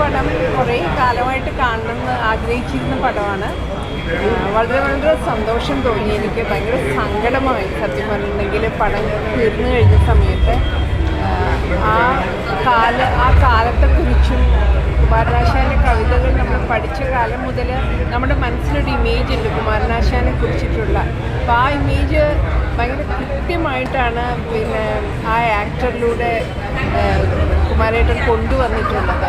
പടം കുറേ കാലമായിട്ട് കാണണമെന്ന് ആഗ്രഹിച്ചിരുന്ന പടമാണ്. വളരെ വളരെ സന്തോഷം തോന്നി. എനിക്ക് ഭയങ്കര സങ്കടമായി സത്യം പറഞ്ഞിട്ടുണ്ടെങ്കിൽ പടം തീർന്നു കഴിഞ്ഞ സമയത്ത് ആ, കാല ആ കാലത്തെക്കുറിച്ചും കുമാരനാശാന്റെ കവിതകൾ നമ്മൾ പഠിച്ച കാലം മുതൽ നമ്മുടെ മനസ്സിലൊരു ഇമേജ് ഉണ്ട്. കുമാരനാശാനെ കുറിച്ചിട്ടുള്ള. അപ്പോൾ ആ ഇമേജ് ഭയങ്കര കൃത്യമായിട്ടാണ് പിന്നെ ആ ആക്ടറിലൂടെ കുമാരേട്ടൻ കൊണ്ടുവന്നിട്ടുള്ളത്.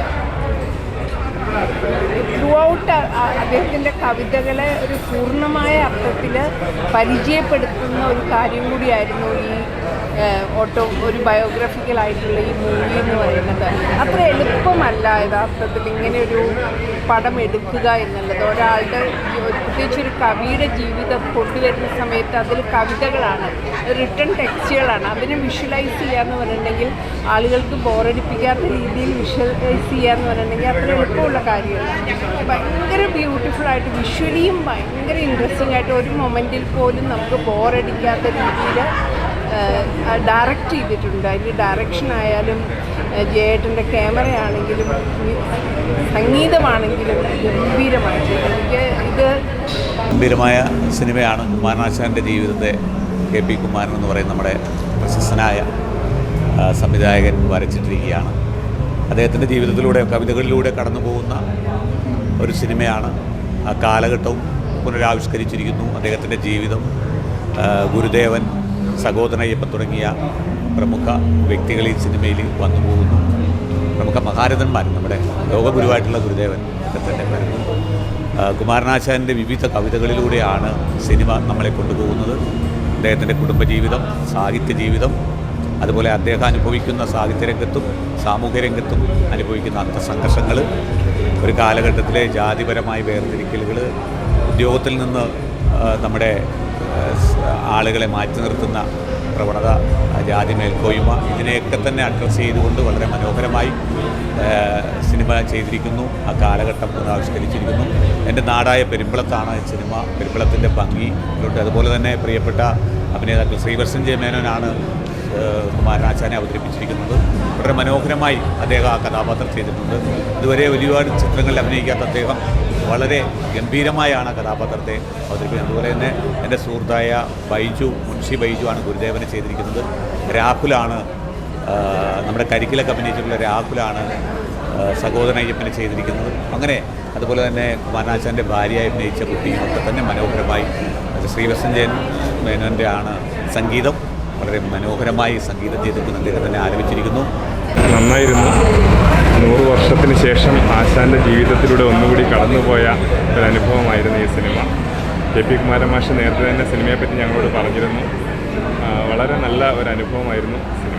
Gracias. ത്രൂ ഔട്ട് അദ്ദേഹത്തിന്റെ കവിതകളെ ഒരു പൂർണമായ അർത്ഥത്തിൽ പരിചയപ്പെടുത്തുന്ന ഒരു കാര്യം കൂടിയായിരുന്നു ഈ ഓട്ടോ ഒരു ബയോഗ്രഫിക്കൽ ആയിട്ടുള്ള ഈ മൂവി എന്ന് പറയുന്നത്. അത്ര എളുപ്പമല്ല യഥാർത്ഥത്തിൽ ഇങ്ങനെ ഒരു പടം എടുക്കുക എന്നുള്ളത്. ഒരാളുടെ ഒരു പ്രത്യേകിച്ച് ഒരു കവിയുടെ ജീവിതം കൊണ്ടുവരുന്ന സമയത്ത് അതിൽ കവിതകളാണ് റിട്ടേൺ ടെക്സ്റ്റുകളാണ് അതിനെ വിഷ്വലൈസ് ചെയ്യുക എന്ന് പറഞ്ഞിട്ടുണ്ടെങ്കിൽ ആളുകൾക്ക് ബോറടിപ്പിക്കാത്ത രീതിയിൽ വിഷ്വലൈസ് ചെയ്യുക എന്ന് പറഞ്ഞിട്ടുണ്ടെങ്കിൽ അത്ര എളുപ്പമുള്ള കാര്യമല്ല. ഭയങ്കര ബ്യൂട്ടിഫുൾ ആയിട്ട് വിഷ്വലിയും ഭയങ്കര ഇൻട്രസ്റ്റിംഗ് ആയിട്ട് ഒരു മൊമെന്റിൽ പോലും നമുക്ക് ബോറടിക്കാത്ത രീതിയിൽ ഡയറക്റ്റ് ചെയ്തിട്ടുണ്ട്. അതിന്റെ ഡയറക്ഷൻ ആയാലും ജയേട്ടന്റെ ക്യാമറ ആണെങ്കിലും സംഗീതമാണെങ്കിലും ഗംഭീരമായിട്ട്. എനിക്ക് ഇത് ഗംഭീരമായ സിനിമയാണ് കുമാരനാശാന്റെ ജീവിതത്തെ കെ പി കുമാരൻ എന്ന് പറയുന്ന നമ്മുടെ പ്രശസ്തനായ സംവിധായകൻ വരച്ചിട്ടിരിക്കുകയാണ്. അദ്ദേഹത്തിന്റെ ജീവിതത്തിലൂടെ കവിതകളിലൂടെ കടന്നു പോകുന്ന ഒരു സിനിമയാണ്. ആ കാലഘട്ടവും പുനരാവിഷ്കരിച്ചിരിക്കുന്നു. അദ്ദേഹത്തിന്റെ ജീവിതം ഗുരുദേവൻ സഹോദരയ്യപ്പൻ തുടങ്ങിയ പ്രമുഖ വ്യക്തികൾ ഈ സിനിമയിൽ വന്നു പോകുന്നു. പ്രമുഖ മഹാരഥന്മാർ നമ്മുടെ ലോകഗുരുവായിട്ടുള്ള ഗുരുദേവൻ ഒക്കെ തന്നെ വരുന്നു കുമാരനാശാന്റെ വിവിധ കവിതകളിലൂടെയാണ് സിനിമ നമ്മളെ കൊണ്ടുപോകുന്നത്. അദ്ദേഹത്തിന്റെ കുടുംബജീവിതം സാഹിത്യ ജീവിതം അതുപോലെ അദ്ദേഹം അനുഭവിക്കുന്ന സാഹിത്യരംഗത്തും സാമൂഹ്യ രംഗത്തും അനുഭവിക്കുന്ന അന്തസംഘർഷങ്ങൾ ഒരു കാലഘട്ടത്തിലെ ജാതിപരമായ വേർതിരിക്കലുകൾ ഉദ്യോഗത്തിൽ നിന്ന് നമ്മുടെ ആളുകളെ മാറ്റി നിർത്തുന്ന പ്രവണത ജാതി മേൽക്കോയ്മ ഇതിനെയൊക്കെ തന്നെ അഡ്രസ്സ് ചെയ്തുകൊണ്ട് വളരെ മനോഹരമായി സിനിമ ചെയ്തിരിക്കുന്നു. ആ കാലഘട്ടം പുനരാവിഷ്കരിച്ചിരിക്കുന്നു എന്റെ നാടായ പെരുമ്പളത്താണ് സിനിമ. പെരുമ്പളത്തിന്റെ ഭംഗി അതുപോലെ തന്നെ പ്രിയപ്പെട്ട അഭിനേതാക്കൾ ശ്രീവർഷൻ ജയ മേനോനാണ് ഏഹ് കുമാരനാശാനെ അവതരിപ്പിച്ചിരിക്കുന്നത്. വളരെ മനോഹരമായി അദ്ദേഹം ആ കഥാപാത്രം ചെയ്തിട്ടുണ്ട്. ഇതുവരെ ഒരുപാട് ചിത്രങ്ങളിൽ അഭിനയിക്കാത്ത അദ്ദേഹം വളരെ ഗംഭീരമായാണ് ആ കഥാപാത്രത്തെ അവതരിപ്പിക്കുന്നത്. അതുപോലെ തന്നെ എന്റെ സുഹൃത്തായ ബൈജു മുൻഷി ബൈജു ആണ് ഗുരുദേവനെ ചെയ്തിരിക്കുന്നത്. രാഹുലാണ് നമ്മുടെ കരിക്കിലൊക്കെ അഭിനയിച്ചിട്ടുള്ള രാഹുലാണ് സഹോദരൻ അയ്യപ്പനെ ചെയ്തിരിക്കുന്നത്. അങ്ങനെ അതുപോലെ തന്നെ കുമാരനാശാന്റെ ഭാര്യയായി അഭിനയിച്ച കുട്ടിയും ഒക്കെ തന്നെ മനോഹരമായി. ശ്രീവസഞ്ജയൻ ജയൻ മേനോന്റെ ആണ് സംഗീതം. വളരെ മനോഹരമായി സംഗീതം ചെയ്തിരിക്കുന്ന തന്നെ ആലപിച്ചിരിക്കുന്നു നന്നായിരുന്നു. നൂറ് വർഷത്തിന് ശേഷം ആശാന്റെ ജീവിതത്തിലൂടെ ഒന്നുകൂടി കടന്നുപോയ ഒരു അനുഭവമായിരുന്നു ഈ സിനിമ. കെ പി കുമാരമാഷ് നേരത്തെ തന്നെ സിനിമയെപ്പറ്റി ഞങ്ങളോട് പറഞ്ഞിരുന്നു. വളരെ നല്ല ഒരു അനുഭവമായിരുന്നു സിനിമ.